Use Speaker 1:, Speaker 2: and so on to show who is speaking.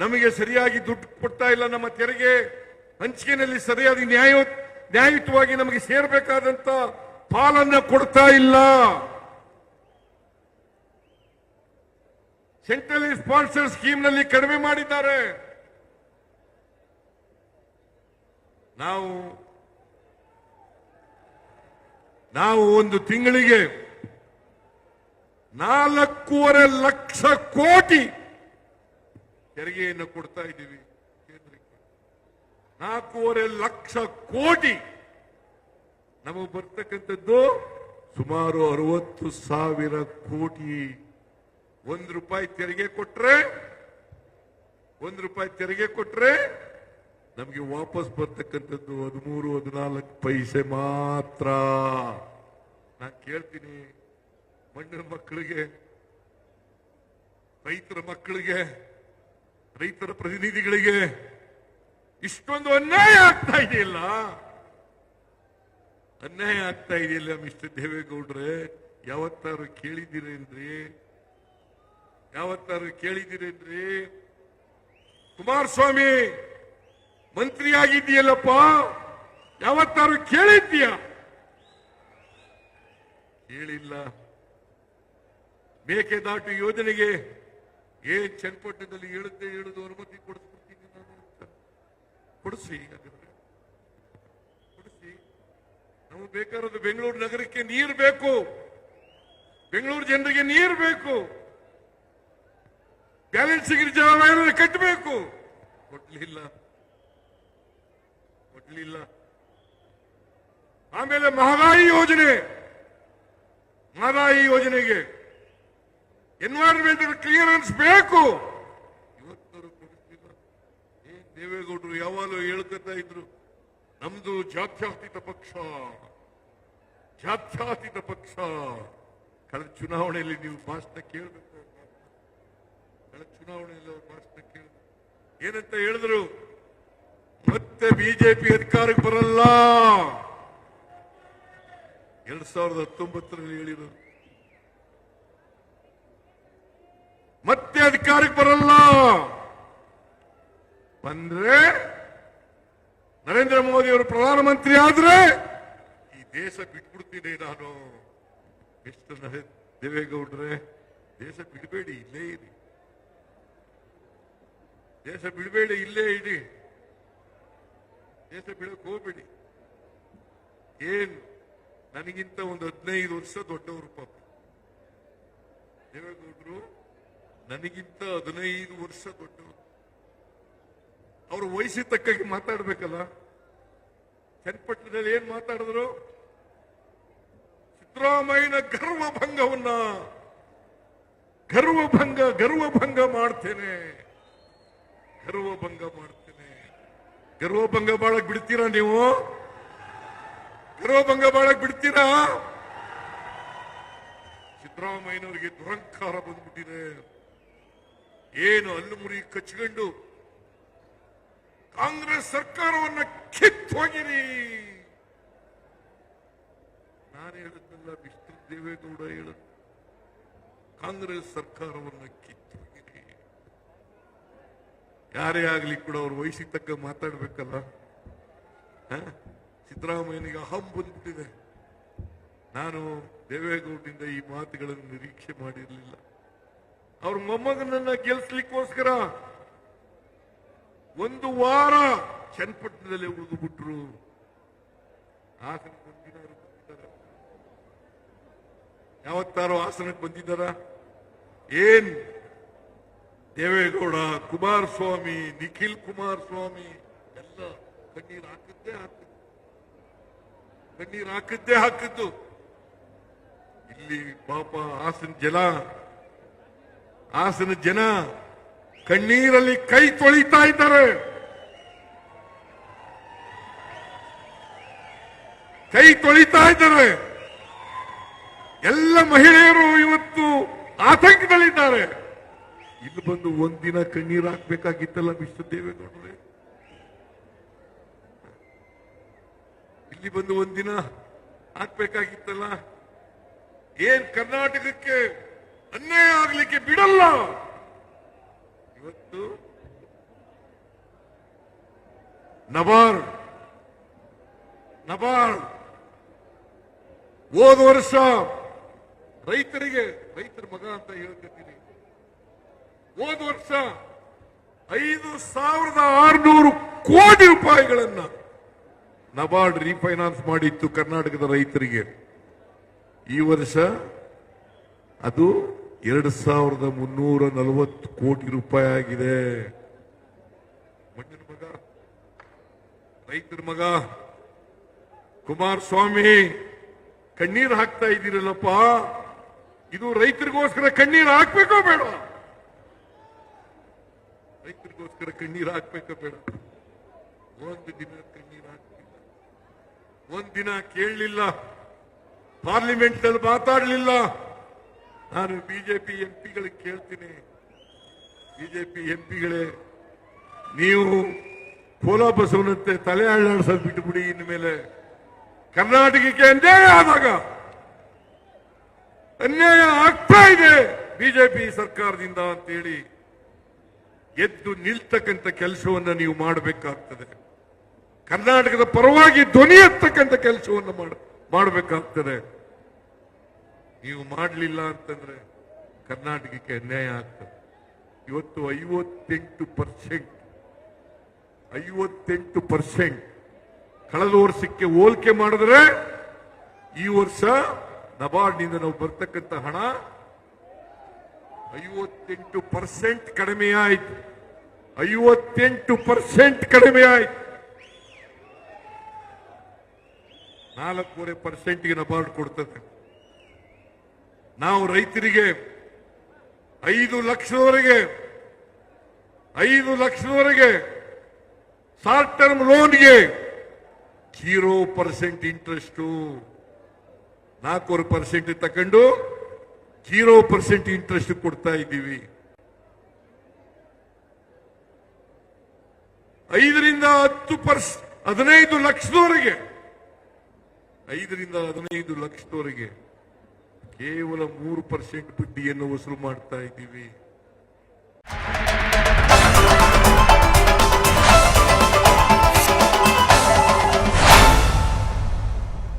Speaker 1: ನಮಗೆ ಸರಿಯಾಗಿ ದುಡ್ಡು ಕೊಡ್ತಾ ಇಲ್ಲ, ನಮ್ಮ ತೆರಿಗೆ ಹಂಚಿಕೆಯಲ್ಲಿ ಸರಿಯಾದ ನ್ಯಾಯ, ನ್ಯಾಯಯುತವಾಗಿ ನಮಗೆ ಸೇರಬೇಕಾದಂತ ಪಾಲನ್ನ ಕೊಡ್ತಾ ಇಲ್ಲ. ಸೆಂಟ್ರಲ್ ಸ್ಪಾನ್ಸರ್ ಸ್ಕೀಮ್ನಲ್ಲಿ ಕಡಿಮೆ ಮಾಡಿದ್ದಾರೆ. ನಾವು ನಾವು ಒಂದು ತಿಂಗಳಿಗೆ ನಾಲ್ಕೂವರೆ ಲಕ್ಷ ಕೋಟಿ ತೆರಿಗೆಯನ್ನು ಕೊಡ್ತಾ ಇದ್ದೀವಿ ಕೇಂದ್ರಕ್ಕೆ. ನಾಲ್ಕೂವರೆ ಲಕ್ಷ ಕೋಟಿ ನಮಗೆ ಬರ್ತಕ್ಕಂಥದ್ದು ಸುಮಾರು ಅರವತ್ತು ಸಾವಿರ ಕೋಟಿ. ಒಂದು ರೂಪಾಯಿ ತೆರಿಗೆ ಕೊಟ್ರೆ, ಒಂದು ರೂಪಾಯಿ ತೆರಿಗೆ ಕೊಟ್ರೆ ನಮಗೆ ವಾಪಸ್ ಬರ್ತಕ್ಕಂಥದ್ದು ಹದಿಮೂರು, ಹದಿನಾಲ್ಕು ಪೈಸೆ ಮಾತ್ರ. ನಾನು ಕೇಳ್ತೀನಿ, ಮಣ್ಣಿನ ಮಕ್ಕಳಿಗೆ, ರೈತರ ಮಕ್ಕಳಿಗೆ ರೈತರ ಪ್ರತಿನಿಧಿಗಳಿಗೆ ಇಷ್ಟೊಂದು ಅನ್ಯಾಯ ಆಗ್ತಾ ಇದೆಯಲ್ಲ? ಅನ್ಯಾಯ ಆಗ್ತಾ ಇದೆಯಲ್ಲ, ಮಿಸ್ಟರ್ ದೇವೇಗೌಡ್ರೆ? ಯಾವತ್ತಾರು ಕೇಳಿದ್ದೀರೇನ್ರಿ? ಯಾವತ್ತಾರು ಕೇಳಿದ್ದೀರೇನ್ರಿ? ಕುಮಾರಸ್ವಾಮಿ ಮಂತ್ರಿ ಆಗಿದ್ದೀಯಲ್ಲಪ್ಪ ಯಾವತ್ತಾರು ಕೇಳಿದ್ದೀಯ? ಕೇಳಿಲ್ಲ. ಮೇಕೆದಾಟು ಯೋಜನೆಗೆ ಏನ್ ಚನ್ನಪಟ್ಟಣದಲ್ಲಿ ಹೇಳುತ್ತೆ ಹೇಳುದು ಅನುಮತಿ ಕೊಡಿಸ್ಬಿಡ್ತೀನಿ ನಾನು ಅಂತ. ಕೊಡಿಸಿ ಹಾಗಾದ್ರೆ ಕೊಡಿಸಿ. ನಮಗೆ ಬೇಕಾರೋದು ಬೆಂಗಳೂರು ನಗರಕ್ಕೆ ನೀರು ಬೇಕು. ಬೆಂಗಳೂರು ಜನರಿಗೆ ನೀರು ಬೇಕು. ಬ್ಯಾಲೆನ್ಸ್ ಜವಾಬ್ದಾರಿ ಕಟ್ಟಬೇಕು. ಕೊಡ್ಲಿಲ್ಲ. ಕೊಡ್ಲಿಲ್ಲ. ಆಮೇಲೆ ಮಹದಾಯಿ ಯೋಜನೆ. ಮಹದಾಯಿ ಯೋಜನೆಗೆ ಎನ್ವೈರನ್ಮೆಂಟಲ್ ಕ್ಲಿಯರೆನ್ಸ್ ಬೇಕು. ಏನ್ ದೇವೇಗೌಡರು ಯಾವಾಗಲೂ ಹೇಳ್ಕೊತಾ ಇದ್ರು, ನಮ್ದು ಜಾತ್ಯಾತೀತ ಪಕ್ಷ ಜಾತ್ಯಾತೀತ ಪಕ್ಷ. ಕಳೆದ ಚುನಾವಣೆಯಲ್ಲಿ ನೀವು ಭಾಷಣ ಕೇಳಬೇಕು ಕಳೆದ ಚುನಾವಣೆಯಲ್ಲಿ ಅವ್ರ ಭಾಷಣ ಕೇಳ ಏನಂತ ಹೇಳಿದ್ರು, ಮತ್ತೆ ಬಿಜೆಪಿ ಅಧಿಕಾರಕ್ಕೆ ಬರಲ್ಲ. ಎರಡ್ ಸಾವಿರದ ಹತ್ತೊಂಬತ್ತರಲ್ಲಿ ಹೇಳಿದರು ಮತ್ತೆ ಅಧಿಕಾರಕ್ಕೆ ಬರಲ್ಲ ಬಂದ್ರೆ ನರೇಂದ್ರ ಮೋದಿ ಅವರು ಪ್ರಧಾನಮಂತ್ರಿ ಆದ್ರೆ ಈ ದೇಶ ಬಿಟ್ಬಿಡ್ತೀನಿ ನಾನು. ಎಷ್ಟು ದೇವೇಗೌಡ್ರೆ, ದೇಶ ಬಿಡಬೇಡಿ, ಇಲ್ಲೇ ಇರಿ. ದೇಶ ಬಿಡಬೇಡಿ, ಇಲ್ಲೇ ಇಡಿ ದೇಶ ಬಿಡಕ್ ಹೋಗ್ಬೇಡಿ. ಏನ್? ನನಗಿಂತ ಒಂದು ಹದಿನೈದು ವರ್ಷ ದೊಡ್ಡವರು ಪಾಪ. ದೇವೇಗೌಡರು, ನನಗಿಂತ ಹದಿನೈದು ವರ್ಷ ದೊಡ್ಡವರು. ಅವರು ವಯಸ್ಸಿಗೆ ತಕ್ಕಾಗಿ ಮಾತಾಡ್ಬೇಕಲ್ಲ? ಚನ್ನಪಟ್ಟಣದಲ್ಲಿ ಏನ್ ಮಾತಾಡಿದ್ರು? ಸಿದ್ದರಾಮಯ್ಯನ ಗರ್ವಭಂಗವನ್ನ ಗರ್ವಭಂಗ ಗರ್ವಭಂಗ ಮಾಡ್ತೇನೆ. ಗರ್ವಭಂಗ ಮಾಡ್ತೇನೆ. ಗರ್ವಭಂಗ ಬಾಳಕ್ ಬಿಡ್ತೀರಾ ನೀವು? ಗರ್ವಭಂಗ ಬಾಳಕ್ ಬಿಡ್ತೀರಾ? ಸಿದ್ದರಾಮಯ್ಯನವರಿಗೆ ದುರಂಕಾರ ಬಂದ್ಬಿಟ್ಟಿದೆ. ಏನು ಅಲ್ಲುಮುರಿ ಕಚ್ಕೊಂಡು ಕಾಂಗ್ರೆಸ್ ಸರ್ಕಾರವನ್ನ ಕಿತ್ತು ಹೋಗಿರಿ. ನಾನು ಹೇಳುತ್ತಲ್ಲ ವಿಷ್ಣು ದೇವೇಗೌಡ ಹೇಳ. ಕಾಂಗ್ರೆಸ್ ಸರ್ಕಾರವನ್ನ ಕಿತ್ತು ಹೋಗಿರಿ. ಯಾರೇ ಆಗ್ಲಿ ಕೂಡ ಅವ್ರ ವಯಸ್ಸಿಗೆ ತಕ್ಕ ಮಾತಾಡ್ಬೇಕಲ್ಲ? ಸಿದ್ದರಾಮಯ್ಯನಿಗೆ ಅಹಂ ಬಂದ್ಬಿಟ್ಟಿದೆ. ನಾನು ದೇವೇಗೌಡರಿಂದ ಈ ಮಾತುಗಳನ್ನು ನಿರೀಕ್ಷೆ ಮಾಡಿರಲಿಲ್ಲ. ಅವ್ರ ಮೊಮ್ಮಗನನ್ನ ಗೆಲ್ಸ್ಲಿಕ್ಕೋಸ್ಕರ ಒಂದು ವಾರ ಚನ್ನಪಟ್ಟಣದಲ್ಲಿ ಉಳಿದು ಬಿಟ್ರು ಹಾಸನಕ್ಕೆ ಬಂದಿದ್ದಾರೆ ಯಾವತ್ತಾರೋ ಹಾಸನಕ್ಕೆ ಬಂದಿದ್ದಾರ? ಏನ್? ದೇವೇಗೌಡ, ಕುಮಾರಸ್ವಾಮಿ, ನಿಖಿಲ್ ಕುಮಾರಸ್ವಾಮಿ, ಎಲ್ಲ ಕಣ್ಣೀರ್ ಹಾಕಿದ್ದೇ ಹಾಕಿದ್ದು ಕಣ್ಣೀರ್ ಹಾಕಿದ್ದೇ ಹಾಕಿದ್ದು ಇಲ್ಲಿ ಪಾಪ ಹಾಸನ ಜನ ಹಾಸನ ಜನ ಕಣ್ಣೀರಲ್ಲಿ ಕೈ ತೊಳಿತಾ ಇದ್ದಾರೆ. ಕೈ ತೊಳಿತಾ ಇದ್ದಾರೆ. ಎಲ್ಲ ಮಹಿಳೆಯರು ಇವತ್ತು ಆತಂಕದಲ್ಲಿದ್ದಾರೆ. ಇದು ಬಂದು ಒಂದಿನ ಕಣ್ಣೀರು ಹಾಕ್ಬೇಕಾಗಿತ್ತಲ್ಲ ಮಿಸ್ಟರ್ ದೇವೇಗೌಡರೇ? ಇಲ್ಲಿ ಬಂದು ಒಂದಿನ ಹಾಕ್ಬೇಕಾಗಿತ್ತಲ್ಲ? ಏನ್ ಕರ್ನಾಟಕಕ್ಕೆ ಅನ್ಯಾಯ ಆಗ್ಲಿಕ್ಕೆ ಬಿಡಲ್ಲ? ಇವತ್ತು ನಬಾರ್ಡ್ ನಬಾರ್ಡ್. ಹೋದ ವರ್ಷ ರೈತರಿಗೆ, ರೈತರ ಮಗ ಅಂತ ಹೇಳ್ತಿದ್ದೀನಿ. ಹೋದ ವರ್ಷ ಐದು ಸಾವಿರದ ಆರುನೂರು ಕೋಟಿ ರೂಪಾಯಿಗಳನ್ನ ನಬಾರ್ಡ್ ರೀಫೈನಾನ್ಸ್ ಮಾಡಿತ್ತು ಕರ್ನಾಟಕದ ರೈತರಿಗೆ. ಈ ವರ್ಷ ಅದು ಎರಡು ಸಾವಿರದ ಮುನ್ನೂರ ನಲವತ್ತು ಕೋಟಿ ರೂಪಾಯಿ ಆಗಿದೆ. ಮಣ್ಣಿನ ಮಗ ರೈತರ ಮಗ, ಕುಮಾರಸ್ವಾಮಿ, ಕಣ್ಣೀರು ಹಾಕ್ತಾ ಇದ್ದೀರಲ್ಲಪ್ಪ. ಇದು ರೈತರಿಗೋಸ್ಕರ ಕಣ್ಣೀರು ಹಾಕ್ಬೇಕೋ ಬೇಡ? ರೈತರಿಗೋಸ್ಕರ ಕಣ್ಣೀರು ಹಾಕ್ಬೇಕೋ ಬೇಡ? ಒಂದು ದಿನ ಕಣ್ಣೀರು ಹಾಕ್ತಿಲ್ಲ. ದಿನ ಕೇಳಲಿಲ್ಲ. ಪಾರ್ಲಿಮೆಂಟ್ನಲ್ಲಿ ಮಾತಾಡಲಿಲ್ಲ. ನಾನು ಬಿಜೆಪಿ ಎಂಪಿಗಳಿಗೆ ಕೇಳ್ತೀನಿ. ಬಿಜೆಪಿ ಎಂಪಿಗಳೇ, ನೀವು ಕೋಲಾ ಬಸವನಂತೆ ತಲೆ ಅಳ್ಳಾಡ್ಸೋದು ಬಿಟ್ಟುಬಿಡಿ ಇನ್ಮೇಲೆ. ಕರ್ನಾಟಕಕ್ಕೆ ಅನ್ಯಾಯ ಆದಾಗ ಅನ್ಯಾಯ ಆಗ್ತಾ ಇದೆ ಬಿಜೆಪಿ ಸರ್ಕಾರದಿಂದ ಅಂತೇಳಿ ಎದ್ದು ನಿಲ್ತಕ್ಕಂಥ ಕೆಲಸವನ್ನು ನೀವು ಮಾಡಬೇಕಾಗ್ತದೆ. ಕರ್ನಾಟಕದ ಪರವಾಗಿ ಧ್ವನಿ ಎತ್ತಕ್ಕಂಥ ಕೆಲಸವನ್ನು ಮಾಡ, ಮಾಡಬೇಕಾಗ್ತದೆ. ನೀವು ಮಾಡಲಿಲ್ಲ ಅಂತಂದ್ರೆ ಕರ್ನಾಟಕಕ್ಕೆ ಅನ್ಯಾಯ ಆಗ್ತದೆ. ಇವತ್ತು ಐವತ್ತೆಂಟು ಪರ್ಸೆಂಟ್ ಐವತ್ತೆಂಟು ಪರ್ಸೆಂಟ್ ಕಳೆದ ವರ್ಷಕ್ಕೆ ಹೋಲಿಕೆ ಮಾಡಿದ್ರೆ ಈ ವರ್ಷ ನಬಾರ್ಡ್ನಿಂದ ನಾವು ಬರ್ತಕ್ಕಂಥ ಹಣ ಐವತ್ತೆಂಟು ಪರ್ಸೆಂಟ್ ಕಡಿಮೆ ಆಯ್ತು. ಐವತ್ತೆಂಟು ಪರ್ಸೆಂಟ್ ಕಡಿಮೆ ಆಯ್ತು. ನಾಲ್ಕೂವರೆ ಪರ್ಸೆಂಟ್ಗೆ ನಬಾರ್ಡ್ ಕೊಡ್ತದೆ. ನಾವು ರೈತರಿಗೆ ಐದು ಲಕ್ಷದವರೆಗೆ ಐದು ಲಕ್ಷದವರೆಗೆ ಶಾರ್ಟ್ ಟರ್ಮ್ ಲೋನ್ಗೆ ಜೀರೋ ಪರ್ಸೆಂಟ್ ಇಂಟ್ರೆಸ್ಟು. ನಾಲ್ಕೂವರೆ ಪರ್ಸೆಂಟ್ ತಕೊಂಡು ಜೀರೋ ಪರ್ಸೆಂಟ್ ಇಂಟ್ರೆಸ್ಟ್ ಕೊಡ್ತಾ ಇದ್ದೀವಿ. ಐದರಿಂದ ಹತ್ತು ಪರ್ಸ್, ಹದಿನೈದು ಲಕ್ಷದವರೆಗೆ, ಐದರಿಂದ ಹದಿನೈದು ಲಕ್ಷದವರೆಗೆ ಕೇವಲ ಮೂರು ಪರ್ಸೆಂಟ್ ಬಡ್ಡಿಯನ್ನು ವಸೂಲು ಮಾಡ್ತಾ ಇದ್ದೀವಿ.